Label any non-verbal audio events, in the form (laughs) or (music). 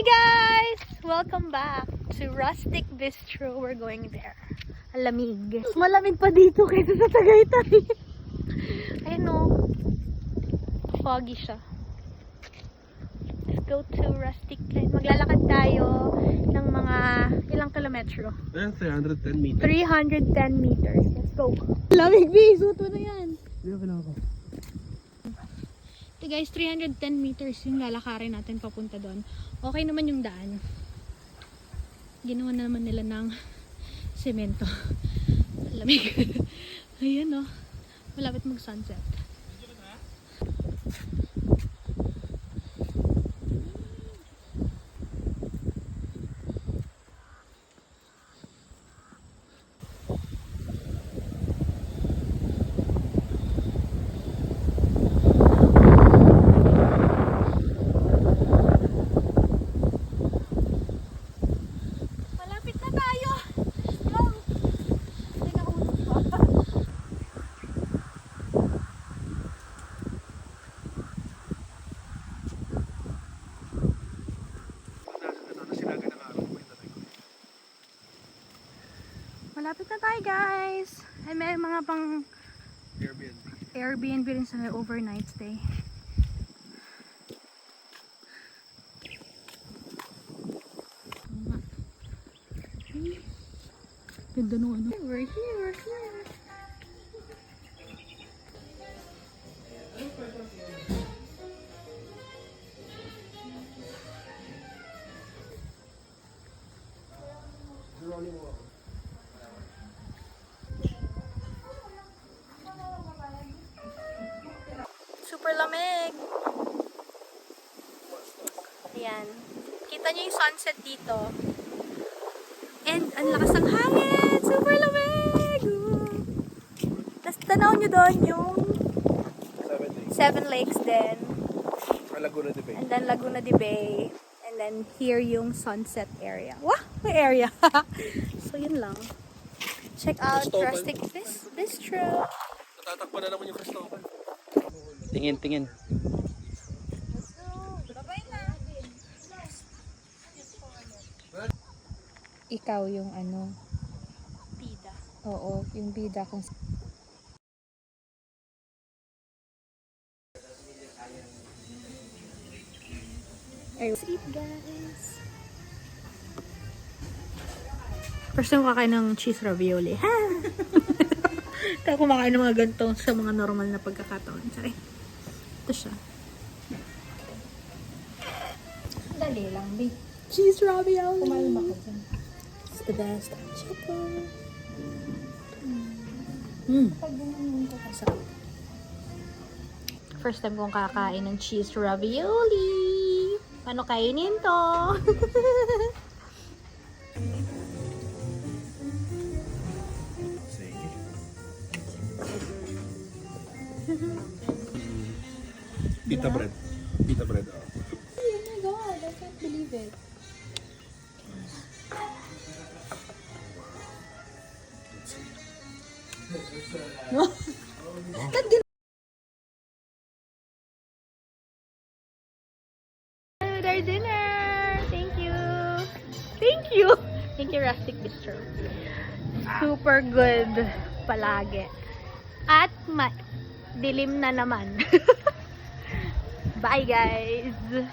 guys! Welcome back to Rustic Bistro. We're going there. Ang lamig. Mas malamig pa dito kaysa sa Tagaytay. (laughs) Ayun o. Foggy siya. Let's go to Rustic. Maglalakad tayo ng mga ilang kilometro. Ayan, 310 meters. 310 meters. Let's go. Lamig, B. Suto na yan. Hindi ako Ito guys, 310 meters yung lalakarin natin papunta doon. Okay naman yung daan. Ginawa na naman nila ng semento. (laughs) Lamig. (laughs) Ayan oh. Malapit mag sunset. Malapit na tayo. Wow. Teka, ulog pa. Malapit na tayo guys. Ay, may mga pang Airbnb. Airbnb rin sa overnight stay. Ganda nung ano. We're here, we're here. Super lamig. Ayan. Kita niyo yung sunset dito. And ang lakas ng hangin. Super lamig. Tapos tanaw niyo doon yung 7 days. Seven Lakes din. Laguna de Bay. And then Laguna de Bay. And then here yung sunset area. Wah! May area. (laughs) so yun lang. Check out Cristobal. Rustic Bis- Bistro. Natatakpan na naman yung Cristobal. Tingin, tingin. ikaw yung ano, Pida. oo, yung bida kung Let's eat, guys. First time kakain ng cheese ravioli. Ha! (laughs) Kaya kumakain ng mga ganito sa mga normal na pagkakataon. Sorry. Ito siya. dali lang, babe. Cheese ravioli. Kumalma ka dyan. It's the best. Chico. Mm. Ko kasi. First time kong kakain ng cheese ravioli. Paano kainin to? (laughs) Pita bread. Pita bread. Oh. Oh my god, I can't believe it. (laughs) With our dinner. Thank you. Thank you. Thank you, Rustic Bistro. Super good palagi. At ma dilim na naman. (laughs) Bye, guys.